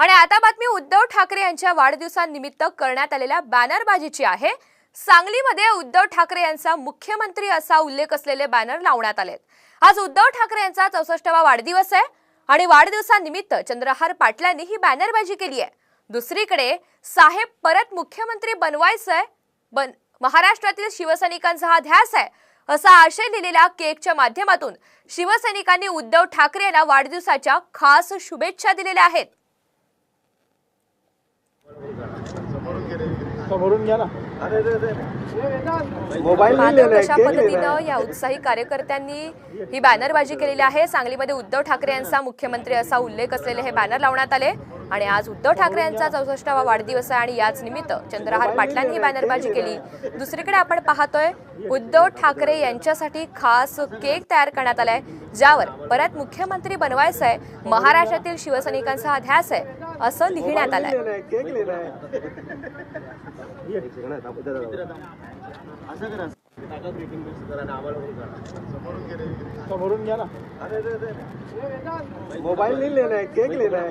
आणि आता बातमी उद्धव ठाकरे यांच्या वाढदिवसानिमित्त करण्यात आलेल्या बॅनरबाजीची आहे. सांगलीमध्ये उद्धव ठाकरे यांचा मुख्यमंत्री असा उल्लेख असलेले बॅनर लावण्यात आलेत. आज उद्धव ठाकरे यांचा चौसष्टवा वाढदिवस आहे आणि वाढदिवसानिमित्त चंद्रहार पाटलांनी ही बॅनरबाजी केली आहे. दुसरीकडे साहेब परत मुख्यमंत्री बनवायचंय बन महाराष्ट्रातील शिवसैनिकांचा हा ध्यास आहे असा आशय लिहिलेल्या केकच्या माध्यमातून शिवसैनिकांनी उद्धव ठाकरे यांना वाढदिवसाच्या खास शुभेच्छा दिलेल्या आहेत. समोरून घ्या ना मोबाईल नाही मात्र लेना कशा पद्धतीनं या उत्साही कार्यकर्त्यांनी ही बॅनरबाजी केलेली आहे. सांगलीमध्ये उद्धव ठाकरे यांचा मुख्यमंत्री असा उल्लेख असलेले हे बॅनर लावण्यात आले. आणि आज उद्धव ठाकरे यांचा चौसष्टावा वाढदिवस आहे आणि याच निमित्त चंद्रहार पाटलांनी ही बॅनरबाजी केली. दुसरीकडे आपण पाहतोय उद्धव ठाकरे यांच्यासाठी खास केक तयार करण्यात आलाय ज्यावर परत मुख्यमंत्री बनवायचं आहे महाराष्ट्रातील शिवसैनिकांचा हा ध्यास आहे. असं लिहिण्यात है है घ्या ना. मोबाईल नाही लेना है केक लेना है